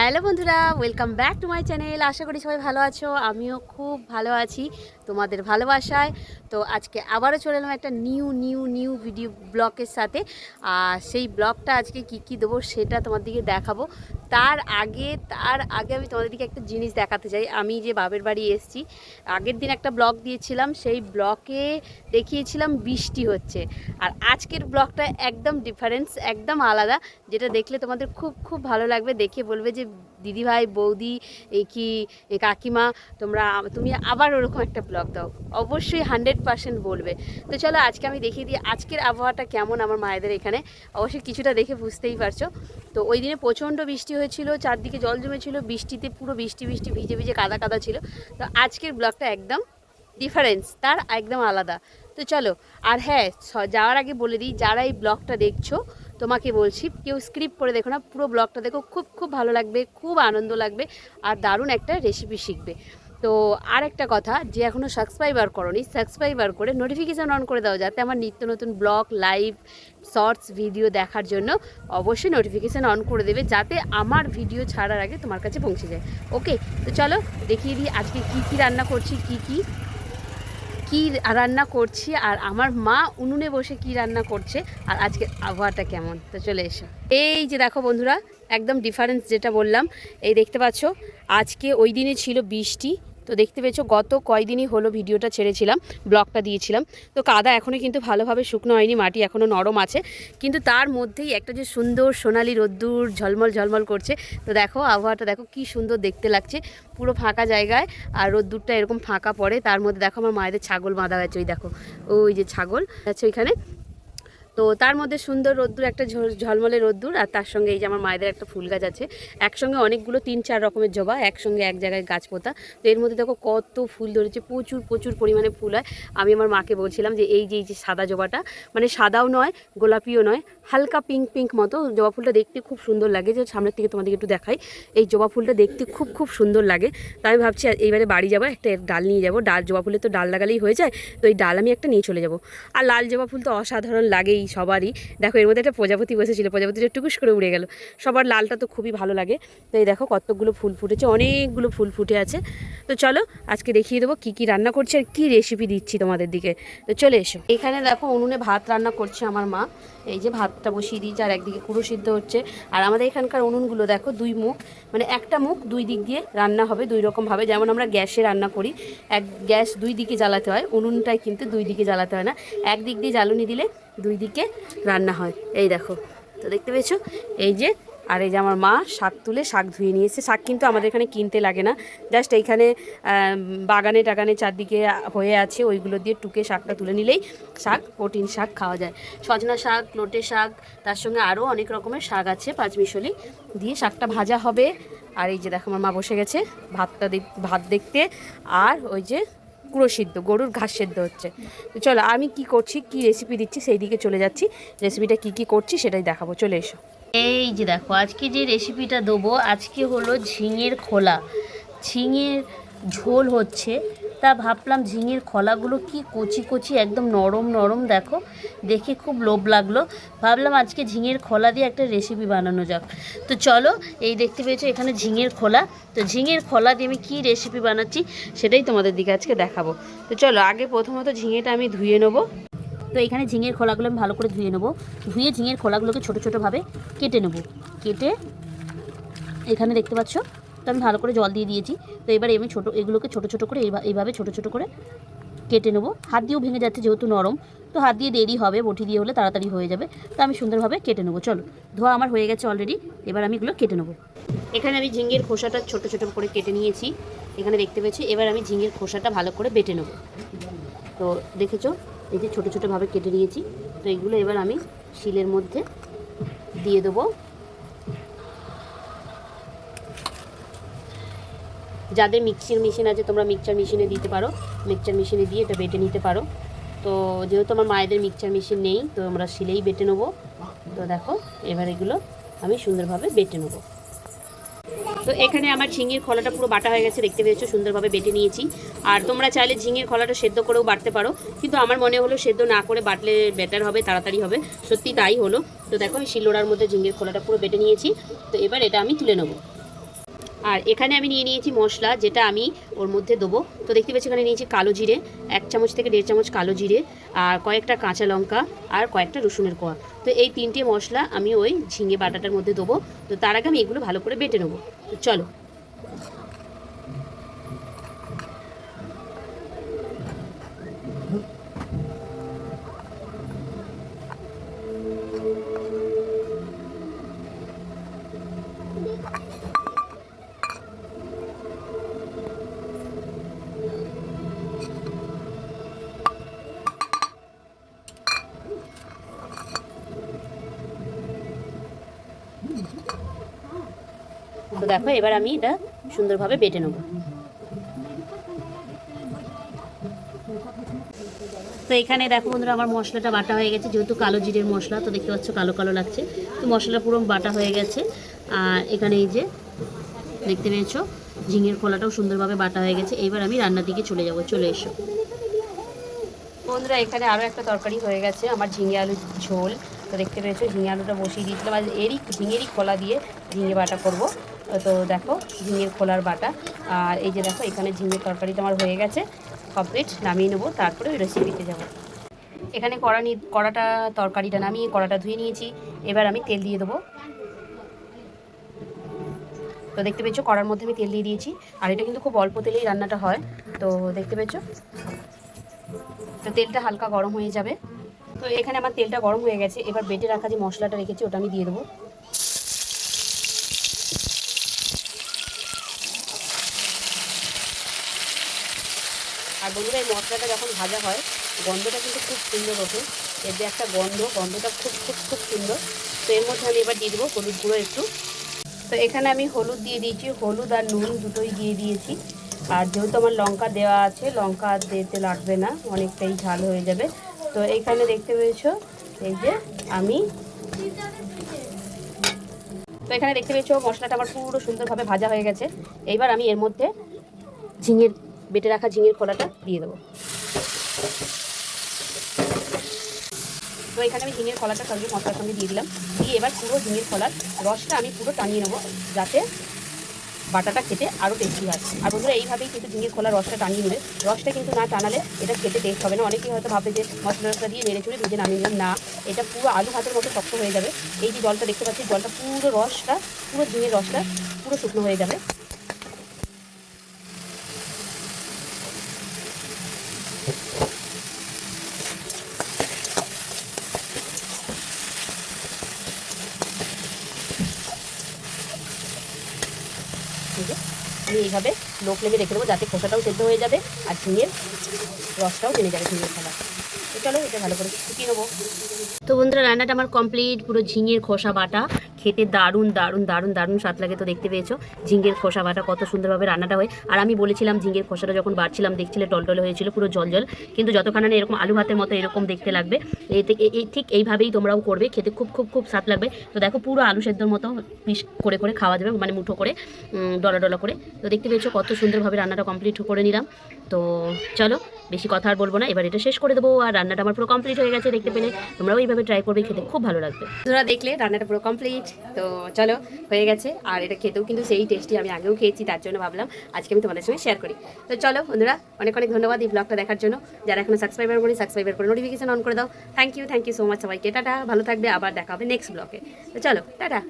Hello বন্ধুরা welcome back to my channel আশা করি সবাই ভালো আছো, আমিও খুব ভালো আছি তোমাদের ভালোবাসায়। তো আজকে আবারও চলে এলাম একটা নিউ নিউ নিউ ভিডিও ব্লগের সাথে। আর সেই ব্লগটা আজকে কি কি দেবো সেটা তোমার দিকে দেখাবো। তার আগে তার আগে আমি তোমাদেরকে একটা জিনিস দেখাতে চাই। আমি যে বাবের বাড়ি এসেছি, আগের দিন একটা ব্লগ দিয়েছিলাম, সেই ব্লকে দেখিয়েছিলাম বৃষ্টি হচ্ছে। আর আজকের ব্লগটা একদম ডিফারেন্স একদম আলাদা, যেটা দেখলে তোমাদের খুব খুব ভালো লাগবে, দেখে বলবে যে দিদি ভাই বৌদি কি কাকিমা, তোমরা, তুমি আবার ওরকম একটা ব্লগ দাও। অবশ্যই হান্ড্রেড পার্সেন্ট বলবে। তো চলো, আজকে আমি দেখিয়ে দিই আজকের আবহাওয়াটা কেমন আমার মায়েদের এখানে। অবশ্যই কিছুটা দেখে বুঝতেই পারছ। তো ওই দিনে প্রচণ্ড বৃষ্টি হয়েছিল, চারদিকে জল জমেছিল, বৃষ্টিতে পুরো বৃষ্টি বৃষ্টি, ভিজে ভিজে, কাদা কাদা ছিল। তো আজকের ব্লগটা একদম ডিফারেন্স তার একদম আলাদা। তো চলো, আর হ্যাঁ যাওয়ার আগে বলে দিই, যারা এই ব্লগটা দেখছ তোমাকে বলছি, কেউ স্ক্রিপ্ট করে দেখো না, পুরো ব্লগটা দেখো, খুব খুব ভালো লাগবে, খুব আনন্দ লাগবে আর দারুণ একটা রেসিপি শিখবে। তো আর একটা কথা, যে এখনও সাবস্ক্রাইবার করনি সাবস্ক্রাইবার করে নোটিফিকেশান অন করে দাও, যাতে আমার নিত্য নতুন ব্লগ লাইভ শর্টস ভিডিও দেখার জন্য অবশ্যই নোটিফিকেশান অন করে দেবে, যাতে আমার ভিডিও ছাড়ার আগে তোমার কাছে পৌঁছে যায়। ওকে তো চলো দেখিয়ে দিই আজকে কি কি রান্না করছি, কি কি। কি রান্না করছি আর আমার মা উনুনে বসে কি রান্না করছে আর আজকে আবহাওয়াটা কেমন? তো চলে এসো। এই যে দেখো বন্ধুরা, একদম ডিফারেন্স যেটা বললাম, এই দেখতে পাচ্ছ, আজকে ওই দিনে ছিল বৃষ্টি তো দেখতে পেয়েছ, গত কয়দিনই হলো ভিডিওটা ছেড়েছিলাম, ব্লগটা দিয়েছিলাম। তো কাদা এখনও কিন্তু ভালোভাবে শুকনো হয়নি, মাটি এখনও নরম আছে। কিন্তু তার মধ্যেই একটা যে সুন্দর সোনালি রোদ্দুর ঝলমল ঝলমল করছে। তো দেখো, আবহাওয়াটা দেখো কি সুন্দর দেখতে লাগছে। পুরো ফাঁকা জায়গায়, আর রোদ্দুরটা এরকম ফাঁকা পড়ে। তার মধ্যে দেখো আমার মায়েদের ছাগল বাঁধা হয়েছে, ওই দেখো। ওই যে ছাগল আছে ওইখানে। তো তার মধ্যে সুন্দর রোদ্দুর, একটা ঝল- ঝলমলে রোদ্দুর আর তার সঙ্গে এই যে আমার মায়েদের একটা ফুল গাছ আছে। একসঙ্গে অনেকগুলো তিন চার রকমের জবা, একসঙ্গে এক জায়গায় গাছ পোতা। তো এর মধ্যে দেখো কত ফুল ধরেছে, প্রচুর প্রচুর পরিমাণে ফুল হয়। আমি আমার মাকে বলছিলাম যে এই যে এই যে সাদা জবাটা মানে সাদাও নয়, গোলাপিও নয়, হালকা পিঙ্ক পিঙ্ক মতো। জবা ফুলটা দেখতে খুব সুন্দর লাগে। যে সামনের থেকে তোমাদেরকে একটু দেখাই, এই জবা ফুলটা দেখতে খুব খুব সুন্দর লাগে। তাই আমি ভাবছি এইবারে বাড়ি যাব, একটা ডাল নিয়ে যাব। ডাল, জবা ফুলের তো ডাল লাগালেই হয়ে যায়। তো এই ডাল আমি একটা নিয়ে চলে যাব। আর লাল জবা ফুল তো অসাধারণ লাগেই। সবারই। দেখো, এর মধ্যে একটা প্রজাপতি বসেছিল প্রজাপতিটা টুকুস করে উড়ে গেল। সবার লালটা তো খুবই ভালো লাগে। তো এই দেখো, কতগুলো ফুল ফুটেছে, অনেকগুলো ফুল ফুটে আছে। তো চলো, আজকে দেখিয়ে দেবো কী কী রান্না করছি আর কী রেসিপি দিচ্ছি তোমাদের দিকে। তো চলে এসো। এখানে দেখো, উনুনে ভাত রান্না করছে আমার মা। এই যে ভাতটা বসিয়ে দিয়েছে আর একদিকে পুরো সিদ্ধ হচ্ছে। আর আমাদের এখানকার উনুনগুলো দেখো, দুই মুখ মানে একটা মুখ দুই দিক দিয়ে রান্না হবে, দুই রকমভাবে যেমন আমরা গ্যাসে রান্না করি, এক গ্যাস দুই দিকে জ্বালাতে হয়, উনুনটাই কিন্তু দুই দিকে জ্বালাতে হয় না। এক দিক দিয়ে জ্বালুনি দিলে দুই দিকে রান্না হয়। এই দেখো, তো দেখতে পেয়েছ? এই যে, আর এই যে আমার মা শাক তুলে শাক ধুয়ে নিয়েছে। শাক কিন্তু আমাদের এখানে কিনতে লাগে না। জাস্ট এইখানে বাগানে টাগানে চারদিকে হয়ে আছে, ওইগুলো দিয়ে টুকে শাকটা তুলে নিলেই শাক, প্রোটিন শাক খাওয়া যায়। সজনা শাক, লোটে শাক, তার সঙ্গে আরও অনেক রকমের শাক আছে, পাঁচমিশলি দিয়ে শাকটা ভাজা হবে। আর এই যে দেখো, আমার মা বসে গেছে ভাতটা ভাত দেখতে। আর ওই যে পুরো সিদ্ধ, গরুর ঘাস সেদ্ধ হচ্ছে। তো চলো, আমি কি করছি, কি রেসিপি দিচ্ছি সেই দিকে চলে যাচ্ছি। রেসিপিটা কি কি করছি সেটাই দেখাবো, চলে এসো। এই যে দেখো, আজকে যে রেসিপিটা দেবো, আজকে হলো ঝিঙের খোলা। ঝিঙের ঝোল হচ্ছে তা ভাবলাম ঝিঙের খোলাগুলো কি কচি কচি একদম নরম নরম, দেখো। দেখে খুব লোভ লাগল। ভাবলাম আজকে ঝিঙের খোলা দিয়ে একটা রেসিপি বানানো যাক। তো চলো, এই দেখতে পেয়েছ এখানে ঝিঙের খোলা। তো ঝিঙের খোলা দিয়ে আমি কী রেসিপি বানাচ্ছি সেটাই তোমাদের দিকে আজকে দেখাবো। তো চলো, আগে প্রথমত ঝিঙেটা আমি ধুয়ে নেব। তো এখানে ঝিঙের খোলাগুলো আমি ভালো করে ধুয়ে নেব। ধুয়ে ঝিঙের খোলাগুলোকে ছোটো ছোটোভাবে কেটে নেব। কেটে এখানে দেখতে পাচ্ছ তো আমি ভালো করে জল দিয়ে দিয়েছি। তো এবার আমি ছোটো, এগুলোকে ছোটো ছোটো করে এইভা- এইভাবে ছোটো ছোটো করে কেটে নেব। হাত দিয়েও ভেঙে যাচ্ছে যেহেতু নরম। তো হাত দিয়ে দেরি হবে, বটি দিয়ে হলে তাড়াতাড়ি হয়ে যাবে। তো আমি সুন্দরভাবে কেটে নেব। চলো, ধোয়া আমার হয়ে গেছে অলরেডি এবার আমি এগুলো কেটে নেব। এখানে আমি ঝিঙ্গের খোসাটা ছোটো ছোটো করে কেটে নিয়েছি। এখানে দেখতে পেয়েছি, এবার আমি ঝিঙের খোসাটা ভালো করে বেটে নেব। তো দেখেছ, এই যে ছোটো, ছোটোভাবে কেটে নিয়েছি। তো এগুলো এবার আমি শিলের মধ্যে দিয়ে দেবো। যাদের মিক্সির মেশিন আছে, তোমরা মিক্সচার মেশিনে দিতে পারো। মিক্সচার মেশিনে দিয়ে এটা বেটে নিতে পারো। তো যেহেতু আমার মায়েদের মিক্সচার মেশিন নেই, তো আমরা শিলেই বেটে নেব। তো দেখো, এবার এগুলো আমি সুন্দরভাবে বেটে নেব। তো এখানে আমার ঝিঙের খোলাটা পুরো বাটা হয়ে গেছে, দেখতে পেয়েছ? সুন্দরভাবে বেটে নিয়েছি। আর তোমরা চাইলে ঝিঙের খোলাটা সেদ্ধ করেও বাটতে পারো। কিন্তু আমার মনে হলো সেদ্ধ না করে বাটলে বেটার হবে, তাড়াতাড়ি হবে। সত্যি তাই হলো। তো দেখো, আমি শিলোড়ার মধ্যে ঝিঙের খোলাটা পুরো বেটে নিয়েছি। তো এবার এটা আমি তুলে নেব। আর এখানে আমি নিয়ে নিয়েছি মশলা, যেটা আমি ওর মধ্যে দেবো। তো দেখতে পাচ্ছি এখানে নিয়েছি কালো জিরে, এক চামচ থেকে দেড় চামচ কালো জিরে, আর কয়েকটা কাঁচা লঙ্কা, আর কয়েকটা রসুনের কোয়া। তো এই তিনটে মশলা আমি ওই ঝিঙে বাটাটার মধ্যে দেবো। তো তার আগে আমি এগুলো ভালো করে বেটে নেব। তো চলো। দেখো, এবার আমি এটা সুন্দরভাবে বেটে নেব। তো এখানে দেখো বন্ধুরা, আমার মশলাটা বাটা হয়ে গেছে, যেহেতু কালো জিরের মশলা, তো দেখতে পাচ্ছ কালো কালো লাগছে। তো মশলা পুরো বাটা হয়ে গেছে। আর এখানে এই যে দেখতে পেয়েছ, ঝিঙের খোলাটাও সুন্দরভাবে বাটা হয়ে গেছে। এবার আমি রান্নার দিকে চলে যাব, চলে এসো। বন্ধুরা, এখানে আরও একটা তরকারি হয়ে গেছে, আমার ঝিঙে আলু ঝোল। তো দেখতে পেয়েছ, ঝিঙে আলুটা বসিয়ে দিয়েছিলাম। আর এরই ঝিঙেরই খোলা দিয়ে ঝিঙে বাটা করব। তো দেখো, ঝিঙের খোলার বাটা। আর এই যে দেখো, এখানে ঝিঙের তরকারিটা আমার হয়ে গেছে কমপ্লিট নামিয়ে নেব, তারপরে ওই রেসিপিতে যাব। এখানে কড়া নি, কড়াটা, তরকারিটা নামিয়ে কড়াটা ধুয়ে নিয়েছি, এবার আমি তেল দিয়ে দেবো। তো দেখতে পেয়েছ, কড়ার মধ্যে আমি তেল দিয়ে দিয়েছি, আর এটা কিন্তু খুব অল্প তেলেই রান্নাটা হয়, তো দেখতে পেয়েছ? তো তেলটা হালকা গরম হয়ে যাবে। তো এখানে আমার তেলটা গরম হয়ে গেছে, এবার বেটে রাখা যে মশলাটা রেখেছি, ওটা আমি দিয়ে দেবো। আর বন্ধুরা, এই মশলাটা যখন ভাজা হয়, গন্ধটা কিন্তু খুব সুন্দর ওঠে। এর যে একটা গন্ধ, গন্ধটা খুব খুব খুব সুন্দর। তো এর মধ্যে আমি এবার দিয়ে দেবো হলুদ গুঁড়ো একটু। তো এখানে আমি হলুদ দিয়ে দিয়েছি। হলুদ আর নুন দুটোই দিয়ে দিয়েছি। আর যেহেতু আমার লঙ্কা দেওয়া আছে, লঙ্কা দিতে লাগবে না, অনেকটাই ঝাল হয়ে যাবে। তো এখানে দেখতে পেয়েছ, এই যে আমি তো এখানে দেখতে পেয়েছ, মশলাটা আমার পুরো সুন্দরভাবে ভাজা হয়ে গেছে। এইবার আমি এর মধ্যে ঝিঙের বেটে রাখা ঝিঙের খোলাটা দিয়ে দেবো। তো এখানে আমি ঝিঙের খোলাটা সঙ্গে মশলার সঙ্গে দিয়ে দিলাম। দিয়ে এবার পুরো ঝিঙের খোলার রসটা আমি পুরো টানিয়ে নেব, যাতে বাটাটা খেতে আরও টেস্টি হয়। আর বন্ধুরা, এইভাবেই কিন্তু ঝিঙের খোলা রসটা টানিয়ে নেবে রসটা কিন্তু না টানালে এটা খেতে টেস্ট হবে না। অনেকেই হয়তো ভাবে যে মশলা রসটা দিয়ে নেড়ে চুড়ে ভেজে নামিয়ে নিলাম। না, এটা পুরো আলু ভাতের মতো শক্ত হয়ে যাবে। এই যে জলটা দেখতে পাচ্ছি, জলটা পুরো রসটা, পুরো ঝিঙের রসটা পুরো শুকনো হয়ে যাবে ঠিক আছে আমি এইভাবে লো ফ্লেমে রেখে দেবো, যাতে খোসাটাও সেদ্ধ হয়ে যাবে আর ঝিঙের রসটাও জেনে যাবে ঝিঙের তো চলো এটা ভালো করে শুকিয়ে নেব। তো বন্ধুরা, রান্নাটা আমার কমপ্লিট পুরো ঝিঙের খোসা বাটা। খেতে দারুণ দারুণ দারুণ দারুণ স্বাদ লাগে তো দেখতে পেয়েছ। ঝিঙ্গের খোসা বাটা কত সুন্দরভাবে রান্নাটা হয়। আর আমি বলেছিলাম ঝিঙ্গের খোসাটা যখন বাড়ছিলাম, দেখছিলে টলটলে হয়েছিল পুরো জল জল কিন্তু যতক্ষণ এরকম আলু ভাতের মতো এরকম দেখতে লাগবে এই ঠিক এইভাবেই তোমরাও করবে, খেতে খুব খুব খুব স্বাদ লাগবে। তো দেখো পুরো আলু সেদ্ধর মতো পিস করে করে খাওয়া যাবে মানে মুঠো করে ডলা ডলা করে। তো দেখতে পেয়েছ কত সুন্দরভাবে রান্নাটা কমপ্লিট করে নিলাম। তো চলো, বেশি কথা আর বলব না, এবার এটা শেষ করে দেবো। আর রান্নাটা আমার পুরো কমপ্লিট হয়ে গেছে দেখতে পেলে। তোমরাও এইভাবে ট্রাই করবে, খেতে খুব ভালো লাগবে। তোমরা দেখলে রান্নাটা পুরো কমপ্লিট তো চলো, হয়ে গেছে। আর এটা খেতেও কিন্তু সেই টেস্টি আমি আগেও খেয়েছি, তার জন্য ভাবলাম আজকে আমি তোমাদের সঙ্গে শেয়ার করি। তো চলো বন্ধুরা, অনেক অনেক ধন্যবাদ এই ব্লগটা দেখার জন্য। যারা এখনও সাবস্ক্রাইবার করি সাবস্ক্রাইবার করে নোটিফিকেশন অন করে দাও। Thank you thank you so much সবাইকে। টাটা, ভালো থাকবে, আবার দেখা হবে নেক্সট ব্লগে তো চলো, টাটা।